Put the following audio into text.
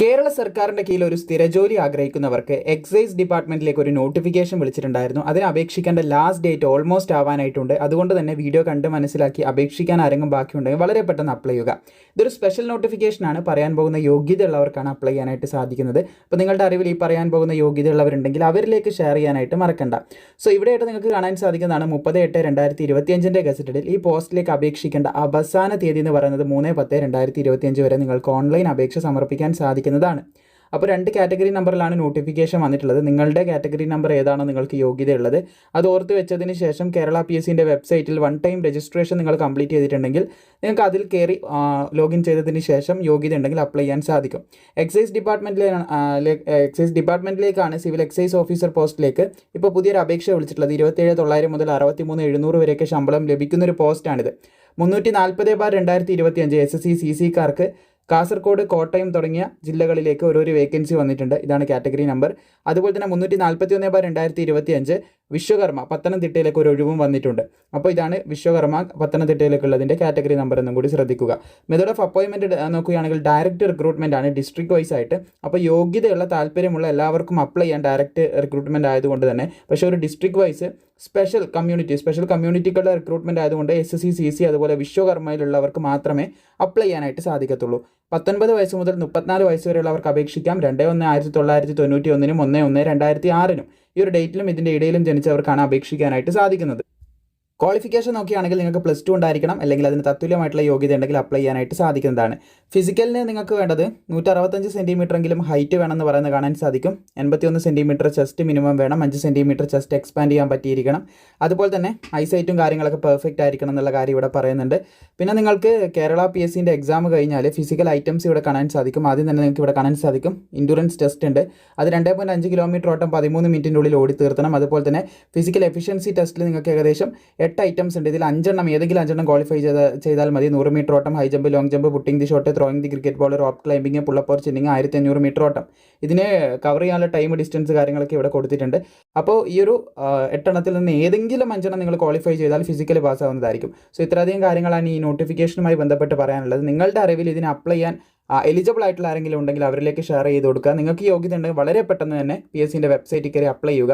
കേരള സർക്കാരിന്റെ കീഴിൽ ഒരു സ്ഥിരജോലി ആഗ്രഹിക്കുന്നവർക്ക് എക്സൈസ് ഡിപ്പാർട്ട്മെന്റിലേക്ക് ഒരു നോട്ടിഫിക്കേഷൻ വിളിച്ചിട്ടുണ്ടായിരുന്നു. അതിന് അപേക്ഷിക്കേണ്ട ലാസ്റ്റ് ഡേറ്റ് ഓൾമോസ്റ്റ് ആവാനായിട്ടുണ്ട്. അതുകൊണ്ട് തന്നെ വീഡിയോ കണ്ട് മനസ്സിലാക്കി അപേക്ഷിക്കാൻ ആരെങ്കിലും ബാക്കിയുണ്ടെങ്കിൽ വളരെ പെട്ടെന്ന് അപ്ലൈ ചെയ്യുക. ഇതൊരു സ്പെഷ്യൽ നോട്ടിഫിക്കേഷനാണ് പറയാൻ പോകുന്ന യോഗ്യതയുള്ളവർക്കാണ് അപ്ലൈ ചെയ്യാനായിട്ട് സാധിക്കുന്നത്. അപ്പോൾ നിങ്ങളുടെ അറിവിൽ ഈ പറയാൻ പോകുന്ന യോഗ്യതയുള്ളവരുണ്ടെങ്കിൽ അവരിലേക്ക് ഷെയർ ചെയ്യാനായിട്ട് മറക്കണ്ട. സോ ഇവിടെയായിട്ട് നിങ്ങൾക്ക് കാണാൻ സാധിക്കുന്നതാണ് മുപ്പത് എട്ട് രണ്ടായിരത്തി ഇരുപത്തിയഞ്ചിന്റെ ഗസറ്റഡിൽ ഈ പോസ്റ്റിലേക്ക് അപേക്ഷിക്കേണ്ട അവസാന തീയതി എന്ന് പറയുന്നത് മൂന്ന് പത്ത് രണ്ടായിരത്തി ഇരുപത്തിയഞ്ച് വരെ നിങ്ങൾക്ക് ഓൺലൈൻ അപേക്ഷ സമർപ്പിക്കാൻ സാധിക്കുന്നതാണ് അപ്പോൾ രണ്ട് കാറ്റഗറി നമ്പറിലാണ് നോട്ടിഫിക്കേഷൻ വന്നിട്ടുള്ളത്. നിങ്ങളുടെ കാറ്റഗറി നമ്പർ ഏതാണോ നിങ്ങൾക്ക് യോഗ്യതയുള്ളത്. അത് ഓർത്ത് വെച്ചതിന് ശേഷം കേരള പി എസ് സിന്റെ വെബ്സൈറ്റിൽ വൺ ടൈം രജിസ്ട്രേഷൻ നിങ്ങൾ കംപ്ലീറ്റ് ചെയ്തിട്ടുണ്ടെങ്കിൽ നിങ്ങൾക്ക് അതിൽ കയറി ലോഗിൻ ചെയ്തതിന് ശേഷം യോഗ്യത ഉണ്ടെങ്കിൽ അപ്ലൈ ചെയ്യാൻ സാധിക്കും. എക്സൈസ് ഡിപ്പാർട്ട്മെന്റിലാണ് എക്സൈസ് ഡിപ്പാർട്ട്മെന്റിലേക്കാണ് സിവിൽ എക്സൈസ് ഓഫീസർ പോസ്റ്റിലേക്ക് ഇപ്പോൾ പുതിയൊരു അപേക്ഷ വിളിച്ചിട്ടുള്ളത്. ഇരുപത്തേഴ് തൊള്ളായിരം മുതൽ അറുപത്തി മൂന്ന് എഴുന്നൂറ് വരെയൊക്കെ ശമ്പളം ലഭിക്കുന്ന ഒരു പോസ്റ്റാണിത്. മുന്നൂറ്റി നാൽപ്പത് ബാർ രണ്ടായിരത്തി ഇരുപത്തി അഞ്ച് എസ് എസ് സി സി സിക്കാർക്ക് കാസർഗോഡ് കോട്ടയം തുടങ്ങിയ ജില്ലകളിലേക്ക് ഓരോരോ വേക്കൻസി വന്നിട്ടുണ്ട്. ഇതാണ് കാറ്റഗറി നമ്പർ അതുപോലെ തന്നെ മുന്നൂറ്റി നാൽപ്പത്തി ഒന്ന് ബാർ രണ്ടായിരത്തി ഇരുപത്തി അഞ്ച് വിശ്വകർമ്മ പത്തനംതിട്ടയിലേക്ക് ഒരു ഒഴിവും വന്നിട്ടുണ്ട്. അപ്പോൾ ഇതാണ് വിശ്വകർമ്മ പത്തനംതിട്ടയിലേക്കുള്ളതിന്റെ കാറ്റഗറി നമ്പർ എന്നും കൂടി ശ്രദ്ധിക്കുക. മെത്തേഡ് ഓഫ് അപ്പോയിൻമെന്റ് നോക്കുകയാണെങ്കിൽ ഡയറക്റ്റ് റിക്രൂട്ട്മെന്റ് ആണ് ഡിസ്ട്രിക്ട് വൈസ് ആയിട്ട്. അപ്പോൾ യോഗ്യതയുള്ള താല്പര്യമുള്ള എല്ലാവർക്കും അപ്ലൈ ചെയ്യാൻ ഡയറക്റ്റ് റിക്രൂട്ട്മെന്റ് ആയതുകൊണ്ട് തന്നെ. പക്ഷേ ഒരു district wise special community special കമ്മ്യൂണിറ്റിക്കുള്ള recruitment ആയതുകൊണ്ട് S S C C C അതുപോലെ വിശ്വകർമ്മയിലുള്ളവർക്ക് മാത്രമേ അപ്ലൈ ചെയ്യാനായിട്ട് സാധിക്കത്തുള്ളൂ. പത്തൊൻപത് വയസ്സ് മുതൽ മുപ്പത്തിനാല് വയസ്സ് വരെയുള്ളവർക്ക് അപേക്ഷിക്കാം. രണ്ട് ഒന്ന് ആയിരത്തി തൊള്ളായിരത്തി തൊണ്ണൂറ്റി ഒന്നിനും ഒന്ന് ഒന്ന് രണ്ടായിരത്തി ആറിനും. ഈ ഒരു ഡേറ്റിലും ഇതിന്റെ ഇടയിലും ജനിച്ചവർക്കാണ് അപേക്ഷിക്കാനായിട്ട് സാധിക്കുന്നത്. ക്വാളിഫിക്കേഷൻ നോക്കുകയാണെങ്കിൽ നിങ്ങൾക്ക് പ്ലസ് ടു ഉണ്ടായിരിക്കണം. അല്ലെങ്കിൽ അതിന് തത്തുല്യമായിട്ടുള്ള യോഗ്യത ഉണ്ടെങ്കിൽ അപ്ലൈ ചെയ്യാനായിട്ട് സാധിക്കുന്നതാണ്. ഫിസിക്കലിന് നിങ്ങൾക്ക് വേണ്ടത് നൂറ്റി അറുപത്തഞ്ച് സെന്റിമീറ്റർ എങ്കിലും ഹൈറ്റ് വേണമെന്ന് പറയുന്നത് കാണാൻ സാധിക്കും. എൺപത്തിയൊന്ന് സെന്റിമീറ്റർ ചെസ്റ്റ് മിനിമം വേണം. അഞ്ച് സെന്റിമീറ്റർ ചെസ്റ്റ് എക്സ്പാൻഡ് ചെയ്യാൻ പറ്റിയിരിക്കണം. അതുപോലെ തന്നെ ഐസൈറ്റും കാര്യങ്ങളൊക്കെ പെർഫെക്റ്റ് ആയിരിക്കണം എന്നുള്ള കാര്യം ഇവിടെ പറയുന്നുണ്ട്. പിന്നെ നിങ്ങൾക്ക് കേരള പി എസ് സിന്റെ എക്സാം കഴിഞ്ഞാൽ ഫിസിക്കൽ ഐറ്റംസ് ഇവിടെ കാണാൻ സാധിക്കും. ആദ്യം തന്നെ നിങ്ങൾക്ക് ഇവിടെ കാണാൻ സാധിക്കും. ഇൻഡുറൻസ് ടെസ്റ്റ് ഉണ്ട്. അത് രണ്ട് പോയിന്റ് അഞ്ച് കിലോമീറ്റർ ഓട്ടം പതിമൂന്ന് മിനിറ്റിന്റെ ഉള്ളിൽ ഓടി തീർത്തണം. അതുപോലെ തന്നെ ഫിസിക്കൽ എഫിഷ്യൻസി ടെസ്റ്റിൽ നിങ്ങൾക്ക് ഏകദേശം എട്ട് ഐറ്റംസ് ഉണ്ട്. ഇതിൽ അഞ്ചെണ്ണം ഏതെങ്കിലും അഞ്ചെണ്ണം ക്വാളിഫൈ ചെയ്താൽ മതി. നൂറ് മീറ്റർ ഓട്ടം high jump long jump putting the shot throwing the cricket ball rope climbing pull up or chinning ആയിരത്തി അഞ്ഞൂറ് മീറ്റർ ഓട്ടം. ഇതിനെ കവർ ചെയ്യാനുള്ള ടൈം ഡിസ്റ്റൻസ് കാര്യങ്ങളൊക്കെ ഇവിടെ കൊടുത്തിട്ടുണ്ട്. അപ്പോൾ ഈ ഒരു എട്ടെണ്ണത്തിൽ നിന്ന് ഏതെങ്കിലും അഞ്ചെണ്ണം നിങ്ങൾ ക്വാളിഫൈ ചെയ്താൽ ഫിസിക്കലി പാസ് ആവുന്നതായിരിക്കും. സോ ഇത്രയധികം കാര്യങ്ങളാണ് ഈ നോട്ടിഫിക്കേഷനുമായി ബന്ധപ്പെട്ട് പറയാനുള്ളത്. നിങ്ങളുടെ അറിവിൽ ഇതിന് അപ്ലൈ ചെയ്യാൻ എലിജിബിൾ ആയിട്ടുള്ള ആരെങ്കിലും ഉണ്ടെങ്കിൽ അവരിലേക്ക് ഷെയർ ചെയ്ത് കൊടുക്കുക. നിങ്ങൾക്ക് യോഗ്യത ഉണ്ടെങ്കിൽ വളരെ പെട്ടെന്ന് തന്നെ പി എസ് സിന്റെ വെബ്സൈറ്റിൽ കയറി അപ്ലൈ ചെയ്യുക.